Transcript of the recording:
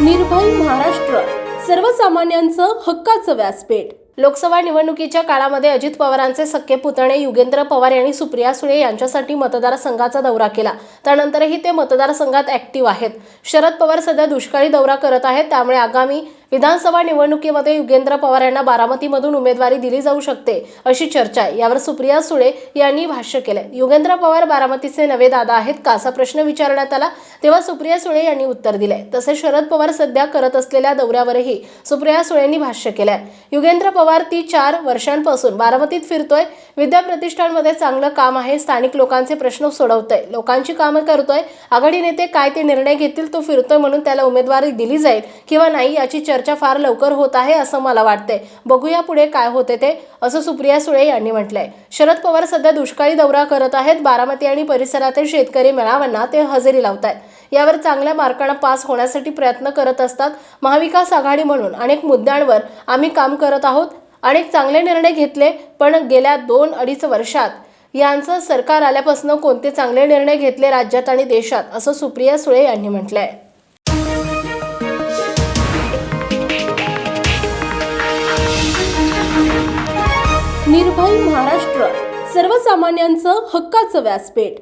निर्भय महाराष्ट्र. सर्वसामान्यांचं हक्काचं व्यासपीठ. लोकसभा निवडणुकीच्या काळामध्ये अजित पवारांचे सख्खे पुतणे युगेंद्र पवार यांनी सुप्रिया सुळे यांच्यासाठी मतदारसंघाचा दौरा केला. त्यानंतरही ते मतदारसंघात ऍक्टिव्ह आहेत. शरद पवार सध्या दुष्काळी दौरा करत आहेत. त्यामुळे आगामी विधानसभा निवडणुकीमध्ये युगेंद्र पवार यांना बारामतीमधून उमेदवारी दिली जाऊ शकते अशी चर्चा आहे. यावर सुप्रिया सुळे यांनी भाष्य केलंय. युगेंद्र पवार बारामतीचे नवे दादा आहेत का असा प्रश्न विचारण्यात आला तेव्हा सुप्रिया सुळे यांनी उत्तर दिलंय. तसेच शरद पवार सध्या करत असलेल्या दौऱ्यावरही सुप्रिया सुळेंनी भाष्य केलंय. युगेंद्र पवार ती चार वर्षांपासून बारामतीत फिरतोय. विद्या प्रतिष्ठानमध्ये चांगलं काम आहे. स्थानिक लोकांचे प्रश्न सोडवतोय. लोकांची कामं करतोय. आघाडी नेते काय ते निर्णय घेतील तो फिरतोय म्हणून त्याला उमेदवारी दिली जाईल किंवा नाही याची चर्चा फार लवकर होत आहे असं मला वाटतंय. बघूया पुढे काय होते ते असं सुप्रिया सुळे यांनी म्हटलंय. शरद पवार सध्या दुष्काळी दौरा करत आहेत. बारामती आणि परिसरातील शेतकरी मेळाव्यांना ते हजेरी लावत आहेत यावर चांगल्या मार्कानं पास होण्यासाठी प्रयत्न करत असतात महाविकास आघाडी म्हणून अनेक मुद्द्यांवर आम्ही काम करत आहोत. अनेक चांगले निर्णय घेतले पण गेल्या दोन अडीच वर्षात यांचं सरकार आल्यापासून कोणते चांगले निर्णय घेतले राज्यात आणि देशात असं सुप्रिया सुळे यांनी म्हटलंय. निर्भय महाराष्ट्र सर्वसामान्यांचं हक्काचं व्यासपीठ.